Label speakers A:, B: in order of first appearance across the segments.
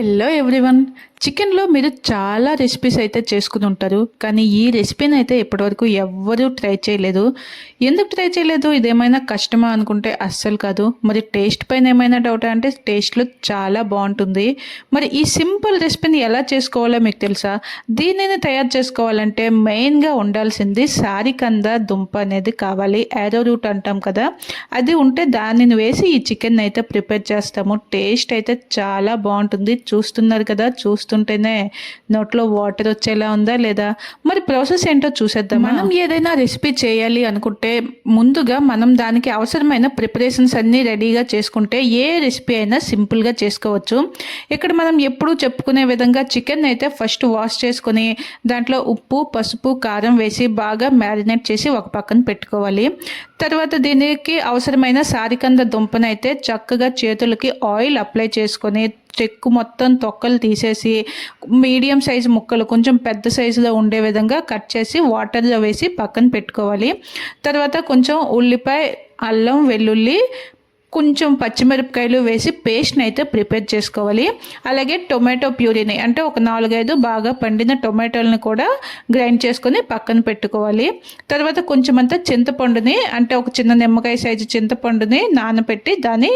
A: Hello everyone చికెన్లో మీరు చాలా రెసిపీస్ అయితే చేసుకుని ఉంటారు కానీ ఈ రెసిపీని అయితే ఇప్పటివరకు ఎవ్వరూ ట్రై చేయలేదు. ఎందుకు ట్రై చేయలేదు? ఇదేమైనా కష్టమా అనుకుంటే అస్సలు కాదు. మరి టేస్ట్ పైన ఏమైనా డౌట్ అంటే టేస్ట్లో చాలా బాగుంటుంది. మరి ఈ సింపుల్ రెసిపీని ఎలా చేసుకోవాలో మీకు తెలుసా? దీనిని తయారు చేసుకోవాలంటే మెయిన్గా ఉండాల్సింది సారికంద దుంప అనేది కావాలి. యారో రూట్ అంటాం కదా. అది ఉంటే దానిని వేసి ఈ చికెన్ అయితే ప్రిపేర్ చేస్తాము. టేస్ట్ అయితే చాలా బాగుంటుంది. చూస్తున్నారు కదా చూస్తుంటేనే నోట్లో వాటర్ వచ్చేలా ఉందా లేదా? మరి ప్రాసెస్ ఏంటో చూసేద్దాం మనం ఏదైనా రెసిపీ చేయాలి అనుకుంటే ముందుగా మనం దానికి అవసరమైన ప్రిపరేషన్స్ అన్నీ రెడీగా చేసుకుంటే ఏ రెసిపీ అయినా సింపుల్గా చేసుకోవచ్చు. ఇక్కడ మనం ఎప్పుడూ చెప్పుకునే విధంగా చికెన్ అయితే ఫస్ట్ వాష్ చేసుకొని దాంట్లో ఉప్పు పసుపు కారం వేసి బాగా మ్యారినేట్ చేసి ఒక పక్కన పెట్టుకోవాలి. తర్వాత దీనికి అవసరమైన సారికంద దుంపనైతే చక్కగా చేతులకి ఆయిల్ అప్లై చేసుకొని చెక్కు మొత్తం తొక్కలు తీసేసి మీడియం సైజు ముక్కలు కొంచెం పెద్ద సైజులో ఉండే విధంగా కట్ చేసి వాటర్లో వేసి పక్కన పెట్టుకోవాలి. తర్వాత కొంచెం ఉల్లిపాయ అల్లం వెల్లుల్లి కొంచెం పచ్చిమిరపకాయలు వేసి పేస్ట్ని అయితే ప్రిపేర్ చేసుకోవాలి. అలాగే టొమాటో ప్యూరీని అంటే ఒక నాలుగైదు బాగా పండిన టొమాటోలను కూడా గ్రైండ్ చేసుకొని పక్కన పెట్టుకోవాలి. తర్వాత కొంచెం అంతా చింతపండుని అంటే ఒక చిన్న నిమ్మకాయ సైజు చింతపండుని నానబెట్టి దాని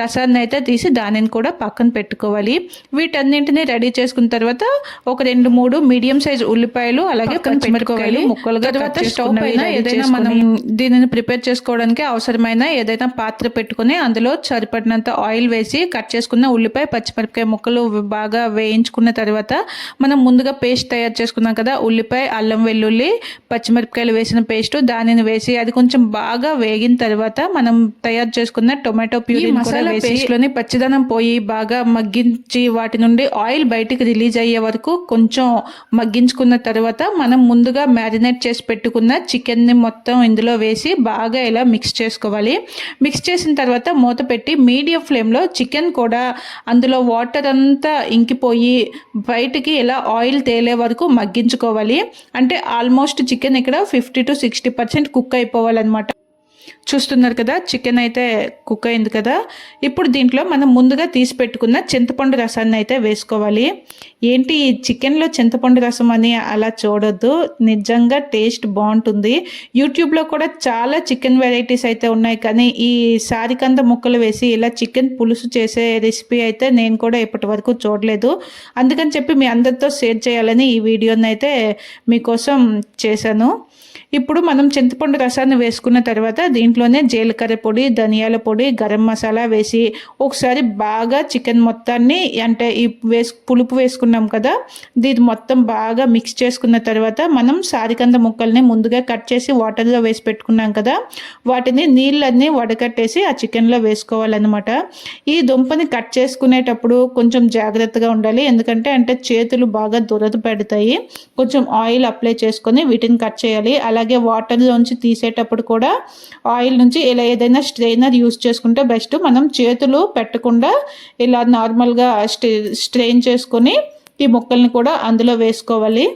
A: రసాన్ని అయితే తీసి దానిని కూడా పక్కన పెట్టుకోవాలి. వీటన్నింటినీ రెడీ చేసుకున్న తర్వాత ఒక రెండు మూడు మీడియం సైజు ఉల్లిపాయలు అలాగే పచ్చిమిరపకాయలు ముక్కలుగా తర్వాత స్టవ్ పైన ఏదైనా మనం దీనిని ప్రిపేర్ చేసుకోవడానికి అవసరమైన ఏదైనా పాత్ర పెట్టుకొని అందులో సరిపడినంత ఆయిల్ వేసి కట్ చేసుకున్న ఉల్లిపాయ పచ్చిమిరపకాయ ముక్కలు బాగా వేయించుకున్న తర్వాత మనం ముందుగా పేస్ట్ తయారు చేసుకున్నాం కదా ఉల్లిపాయ అల్లం వెల్లుల్లి పచ్చిమిరపకాయలు వేసిన పేస్ట్ దానిని వేసి అది కొంచెం బాగా వేగిన తర్వాత మనం తయారు చేసుకున్న టొమాటో ప్యూరీ మసాలా పేస్ట్లోని పచ్చిదనం పోయి బాగా మగ్గించి వాటి నుండి ఆయిల్ బయటికి రిలీజ్ అయ్యే వరకు కొంచెం మగ్గించుకున్న తర్వాత మనం ముందుగా మ్యారినేట్ చేసి పెట్టుకున్న చికెన్ని మొత్తం ఇందులో వేసి బాగా ఇలా మిక్స్ చేసుకోవాలి. మిక్స్ చేసిన తర్వాత మూత పెట్టి మీడియం ఫ్లేమ్లో చికెన్ కూడా అందులో వాటర్ అంతా ఇంకిపోయి బయటికి ఇలా ఆయిల్ తేలే వరకు మగ్గించుకోవాలి. అంటే ఆల్మోస్ట్ చికెన్ ఇక్కడ fifty to sixty percent cook అయిపోవాలన్నమాట. చూస్తున్నారు కదా చికెన్ అయితే కుక్ అయింది కదా. ఇప్పుడు దీంట్లో మనం ముందుగా తీసి పెట్టుకున్న చింతపండు రసాన్ని అయితే వేసుకోవాలి. ఏంటి ఈ చికెన్లో చింతపండు రసం అని అలా చూడొద్దు. నిజంగా టేస్ట్ బాగుంటుంది. యూట్యూబ్లో కూడా చాలా చికెన్ వెరైటీస్ అయితే ఉన్నాయి. కానీ ఈ సారికంద ముక్కలు వేసి ఇలా చికెన్ పులుసు చేసే రెసిపీ అయితే నేను కూడా ఇప్పటి వరకు చూడలేదు. అందుకని చెప్పి మీ అందరితో షేర్ చేయాలని ఈ వీడియోని అయితే మీకోసం చేశాను. ఇప్పుడు మనం చింతపండు రసాన్ని వేసుకున్న తర్వాత దీంట్లోనే జీలకర్ర పొడి ధనియాల పొడి గరం మసాలా వేసి ఒకసారి బాగా చికెన్ మొత్తాన్ని అంటే ఈ వేసు పులుపు వేసుకున్నాం కదా దీన్ని మొత్తం బాగా మిక్స్ చేసుకున్న తర్వాత మనం సారికంద ముక్కల్ని ముందుగా కట్ చేసి వాటర్లో వేసి పెట్టుకున్నాం కదా వాటిని నీళ్ళన్నీ వడకట్టేసి ఆ చికెన్లో వేసుకోవాలన్నమాట. ఈ దుంపని కట్ చేసుకునేటప్పుడు కొంచెం జాగ్రత్తగా ఉండాలి. ఎందుకంటే అంటే చేతులు బాగా దురద పెడతాయి. కొంచెం ఆయిల్ అప్లై చేసుకొని వీటిని కట్ చేయాలి. అలాగే వాటర్లోంచి తీసేటప్పుడు కూడా ఆయిల్ నుంచి ఇలా ఏదైనా స్ట్రెయినర్ యూస్ చేసుకుంటే బెస్ట్. మనం చేతులు పెట్టకుండా ఇలా నార్మల్గా స్ట్రెయిన్ చేసుకొని ఈ ముక్కల్ని కూడా అందులో వేసుకోవాలి.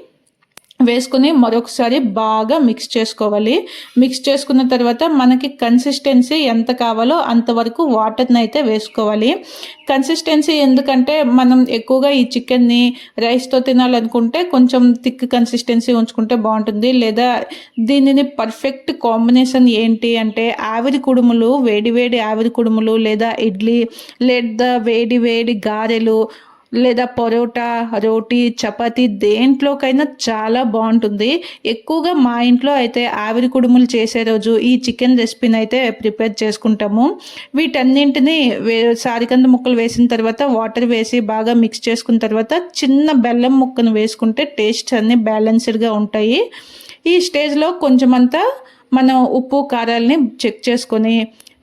A: వేసుకుని మరొకసారి బాగా మిక్స్ చేసుకోవాలి. మిక్స్ చేసుకున్న తర్వాత మనకి కన్సిస్టెన్సీ ఎంత కావాలో అంతవరకు వాటర్ని అయితే వేసుకోవాలి. కన్సిస్టెన్సీ ఎందుకంటే మనం ఎక్కువగా ఈ చికెన్ని రైస్తో తినాలనుకుంటే కొంచెం థిక్ కన్సిస్టెన్సీ ఉంచుకుంటే బాగుంటుంది. లేదా దీనిని పర్ఫెక్ట్ కాంబినేషన్ ఏంటి అంటే ఆవిరి కుడుములు వేడి వేడి ఆవిరి కుడుములు లేదా ఇడ్లీ లేదా వేడి వేడి గారెలు లేదా పరోటా రోటీ చపాతి దేంట్లోకైనా చాలా బాగుంటుంది. ఎక్కువగా మా ఇంట్లో అయితే ఆవిరి కుడుములు చేసే రోజు ఈ చికెన్ రెసిపీని అయితే ప్రిపేర్ చేసుకుంటాము. వీటన్నింటినీ వే సారికంద ముక్కలు వేసిన తర్వాత వాటర్ వేసి బాగా మిక్స్ చేసుకున్న తర్వాత చిన్న బెల్లం ముక్కను వేసుకుంటే టేస్ట్ అన్నీ బ్యాలెన్స్డ్గా ఉంటాయి. ఈ స్టేజ్లో కొంచెమంతా మనం ఉప్పు కారాలని చెక్ చేసుకొని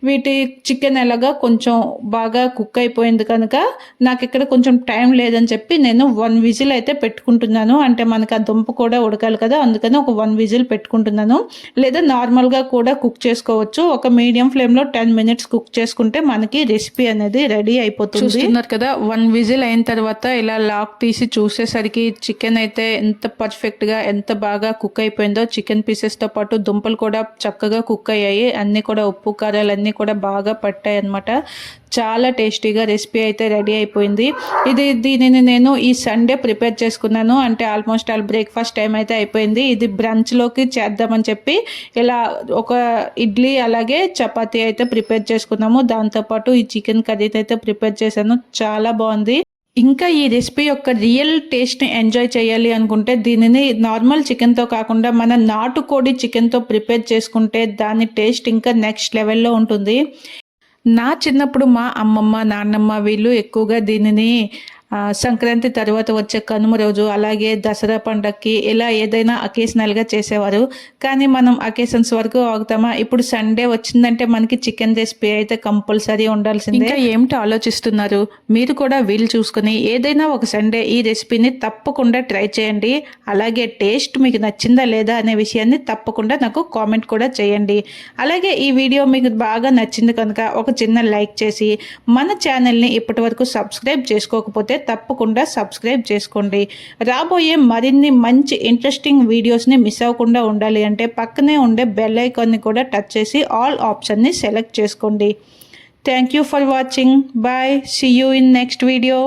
A: వీటి చికెన్ ఎలాగా కొంచెం బాగా కుక్ అయిపోయింది కనుక నాకు ఇక్కడ కొంచెం టైం లేదని చెప్పి నేను వన్ విజిల్ అయితే పెట్టుకుంటున్నాను. అంటే మనకు ఆ దుంప కూడా ఉడకాలి కదా అందుకని ఒక వన్ విజిల్ పెట్టుకుంటున్నాను. లేదా నార్మల్గా కూడా కుక్ చేసుకోవచ్చు. ఒక మీడియం ఫ్లేమ్లో టెన్ మినిట్స్ కుక్ చేసుకుంటే మనకి రెసిపీ అనేది రెడీ అయిపోతుంది. చూస్తున్నారు కదా వన్ విజిల్ అయిన తర్వాత ఇలా లాక్ తీసి చూసేసరికి చికెన్ అయితే ఎంత పర్ఫెక్ట్గా ఎంత బాగా కుక్ అయిపోయిందో. చికెన్ పీసెస్తో పాటు దుంపలు కూడా చక్కగా కుక్ అయ్యాయి. అన్నీ కూడా ఉప్పు కారాలు అన్నీ అన్నీ కూడా బాగా పట్టాయి అనమాట చాలా టేస్టీగా రెసిపీ అయితే రెడీ అయిపోయింది. ఇది దీనిని నేను ఈ సండే ప్రిపేర్ చేసుకున్నాను. అంటే ఆల్మోస్ట్ ఆల్ బ్రేక్ఫాస్ట్ టైం అయితే అయిపోయింది. ఇది బ్రంచ్లోకి చేద్దామని చెప్పి ఇలా ఒక ఇడ్లీ అలాగే చపాతీ అయితే ప్రిపేర్ చేసుకున్నాము. దాంతోపాటు ఈ చికెన్ కర్రీ అయితే ప్రిపేర్ చేశాను. చాలా బాగుంది. ఇంకా ఈ రెసిపీ యొక్క రియల్ టేస్ట్ని ఎంజాయ్ చేయాలి అనుకుంటే దీనిని నార్మల్ చికెన్తో కాకుండా మన నాటుకోడి చికెన్తో ప్రిపేర్ చేసుకుంటే దాని టేస్ట్ ఇంకా నెక్స్ట్ లెవెల్లో ఉంటుంది. నా చిన్నప్పుడు మా అమ్మమ్మ నాన్నమ్మ వీళ్ళు ఎక్కువగా దీనిని సంక్రాంతి తర్వాత వచ్చే కనుమ రోజు అలాగే దసరా పండక్కి ఇలా ఏదైనా అకేషనల్గా చేసేవారు. కానీ మనం అకేషన్స్ వరకు ఆగుతామా? ఇప్పుడు సండే వచ్చిందంటే మనకి చికెన్ రెసిపీ అయితే కంపల్సరీ ఉండాల్సిందే. ఇంకా ఏమిటి ఆలోచిస్తున్నారు? మీరు కూడా వీలు చూసుకుని ఏదైనా ఒక సండే ఈ రెసిపీని తప్పకుండా ట్రై చేయండి. అలాగే టేస్ట్ మీకు నచ్చిందా లేదా అనే విషయాన్ని తప్పకుండా నాకు కామెంట్ కూడా చేయండి. అలాగే ఈ వీడియో మీకు బాగా నచ్చింది కనుక ఒక చిన్న లైక్ చేసి మన ఛానల్ని ఇప్పటి వరకు సబ్స్క్రైబ్ చేసుకోకపోతే తప్పకుండా సబ్స్క్రైబ్ చేసుకోండి. రాబోయే మరిన్ని మంచి ఇంట్రెస్టింగ్ వీడియోస్ని మిస్ అవ్వకుండా ఉండాలి అంటే పక్కనే ఉండే బెల్ ఐకాన్ని కూడా టచ్ చేసి ఆల్ ఆప్షన్ని సెలెక్ట్ చేసుకోండి. Thank you for watching bye see you in next video